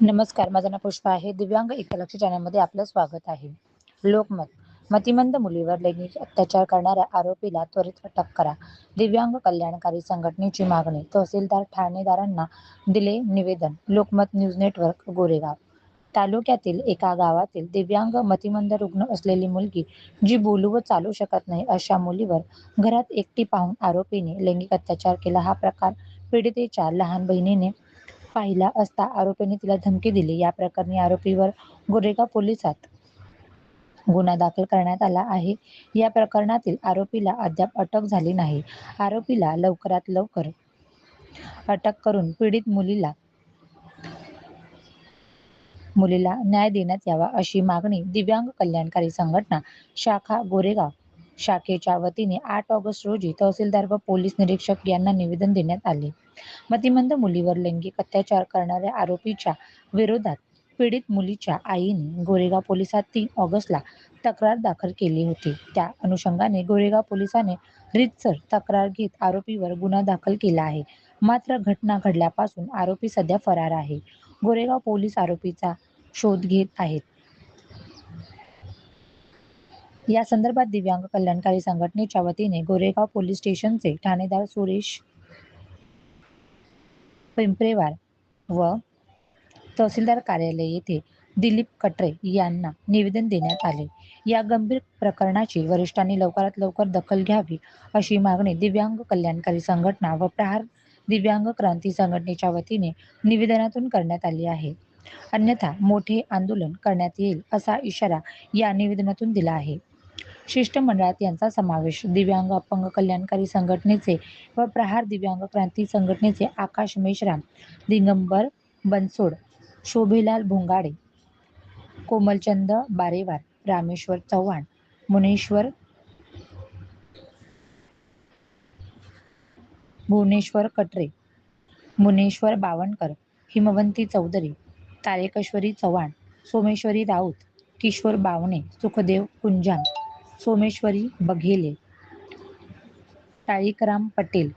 नमस्कार माझं नाव पुष्पा आहे. दिव्यांग एकलक्ष चॅनलमध्ये आपलं स्वागत आहे. लोकमत मतिमंद मुलीवर लैंगिक अत्याचार करणाऱ्या आरोपीला त्वरित अटक करा. दिव्यांग कल्याणकारी संघटनेची मागणी तहसीलदार ठाणेदारांना दिले निवेदन लोकमत न्यूज नेटवर्क गोरेगाव तालुक्यातील एका गावातील दिव्यांग मतिमंद रुग्ण असलेली मुलगी जी बोलू व चालू शकत नाही अशा मुलीवर घरात एकटी पाहून आरोपीने लैंगिक अत्याचार केला. हा प्रकार पीडितेच्या लहान बहिणीने पाहिला असता आरोपीने तिला धमकी दिली. या प्रकरणी आरोपीवर गोरेगाव पोलिसात गुन्हा दाखल करण्यात आला आहे. या प्रकरणातील आरोपीला अद्याप अटक झाली नाही. आरोपीला लवकरात लवकर अटक करून पीडित मुलीला मुलीला न्याय देण्यात यावा अशी मागणी दिव्यांग कल्याणकारी संघटना शाखा गोरेगाव शाखेच्या वतीने आठ ऑगस्ट रोजी तहसीलदार व पोलीस निरीक्षक यांना निवेदन देण्यात आले. मतिमंद मुलीवर लैंगिक अत्याचार करणाऱ्या आरोपीच्या विरोधात पीडित मुलीच्या आईने गोरेगाव पोलिसात तीन ऑगस्टला तक्रार दाखल केली होती. त्या अनुषंगाने गोरेगाव पोलिसाने रितसर तक्रार घेत आरोपीवर गुन्हा दाखल केला आहे. मात्र घटना घडल्यापासून आरोपी सध्या फरार आहे. गोरेगाव पोलीस आरोपीचा शोध घेत आहेत. या संदर्भात दिव्यांग कल्याणकारी संघटनेच्या वतीने गोरेगाव पोलीस स्टेशनचे ठाणेदार सुरेश पिंपरेवार व तहसीलदार कार्यालय येथे दिलीप कटरे यांना निवेदन देण्यात आले. या गंभीर प्रकरणाची वरिष्ठांनी लवकरात लवकर दखल घ्यावी अशी मागणी दिव्यांग कल्याणकारी संघटना व प्रहार दिव्यांग क्रांती संघटनेच्या वतीने निवेदनातून करण्यात आली आहे. अन्यथा मोठे आंदोलन करण्यात येईल असा इशारा या निवेदनातून दिला आहे. शिष्टमंडळात यांचा समावेश. दिव्यांग अपंग कल्याणकारी संघटनेचे व प्रहार दिव्यांग क्रांती संघटनेचे आकाश मेश्राम दिगंबर बनसोड शोभेलाल भोंगाडे कोमलचंद बारेवार रामेश्वर चव्हाण मुनेश्वर भुवनेश्वर कटरे मुनेश्वर बावणकर हिमवंती चौधरी तारेकेश्वरी चव्हाण सोमेश्वरी राऊत किशोर बावणे सुखदेव कुंजाम सोमेश्वरी बघेले. टाळीकराम पटेल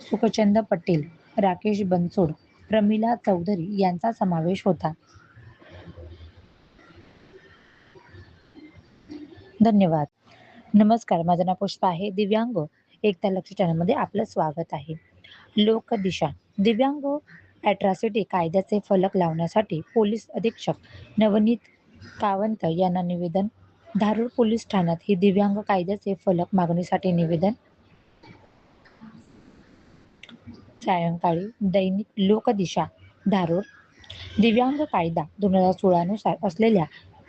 सुखचंद पटेल राकेश बनसोड प्रमिला चौधरी यांचा समावेश होता. धन्यवाद. नमस्कार माझं नाव पुष्पा आहे. दिव्यांग एकता लक्ष चॅनलमध्ये आपलं स्वागत आहे. लोकदिशा दिव्यांग ॲट्रॉसिटी कायद्याचे फलक लावण्यासाठी पोलीस अधीक्षक नवनीत कावंत यांना निवेदन धारूर पोलीस ठाण्यात ही दिव्यांग कायद्याचे फलक मागणीसाठी निवेदन. सायंकाळी दैनिक लोकदिशा धारूर. दिव्यांग कायदा दोन हजार सोळानुसार असलेल्या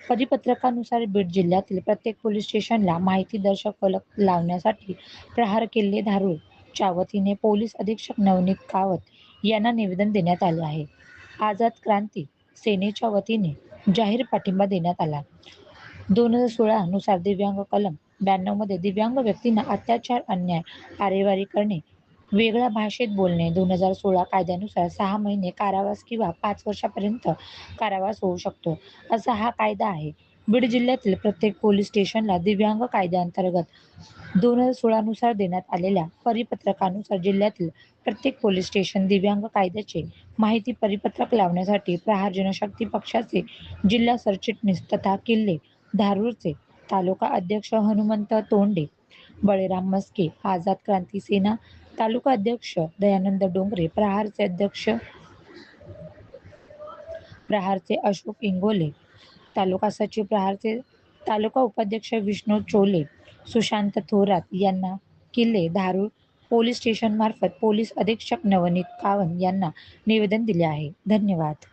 परिपत्रकानुसार बीड जिल्ह्यातील प्रत्येक पोलीस स्टेशनला माहिती दर्शक फलक लावण्यासाठी प्रहार किल्ले धारूरच्या वतीने पोलीस अधीक्षक नवनीत कावत यांना निवेदन देण्यात आले आहे. आझाद क्रांती सेनेच्या वतीने जाहीर पाठिंबा देण्यात आला. दोन हजार सोळा नुसार दिव्यांग कलम ब्याण्णवमध्ये दिव्यांग व्यक्तींना अत्याचार अन्याय आरेवारी करणे वेगळ्या भाषेत बोलणे दोन हजार सोळा कायद्यानुसार सहा महिने कारावास किंवा पाच वर्षापर्यंत कारावास होऊ शकतो. असा हा कायदा आहे. बीड जिल्ह्यातील प्रत्येक पोलीस स्टेशनला दिव्यांग कायद्याअंतर्गत दोन हजार सोळा नुसार देण्यात आलेल्या परिपत्रकानुसार जिल्ह्यातील प्रत्येक पोलीस स्टेशन दिव्यांग कायद्याचे माहिती परिपत्रक लावण्यासाठी प्रहार जनशक्ती पक्षाचे जिल्हा सरचिटणीस तथा किल्ले धारूरचे तालुका अध्यक्ष हनुमंत तोंडे बळीराम मस्के आझाद क्रांती सेना तालुका अध्यक्ष दयानंद डोंगरे प्रहारचे अध्यक्ष प्रहारचे अशोक इंगोले तालुका सचिव प्रहारचे तालुका उपाध्यक्ष विष्णू चोले सुशांत थोरात यांना किल्ले धारूर पोलीस स्टेशन मार्फत पोलीस अधीक्षक नवनीत कावन यांना निवेदन दिले आहे. धन्यवाद.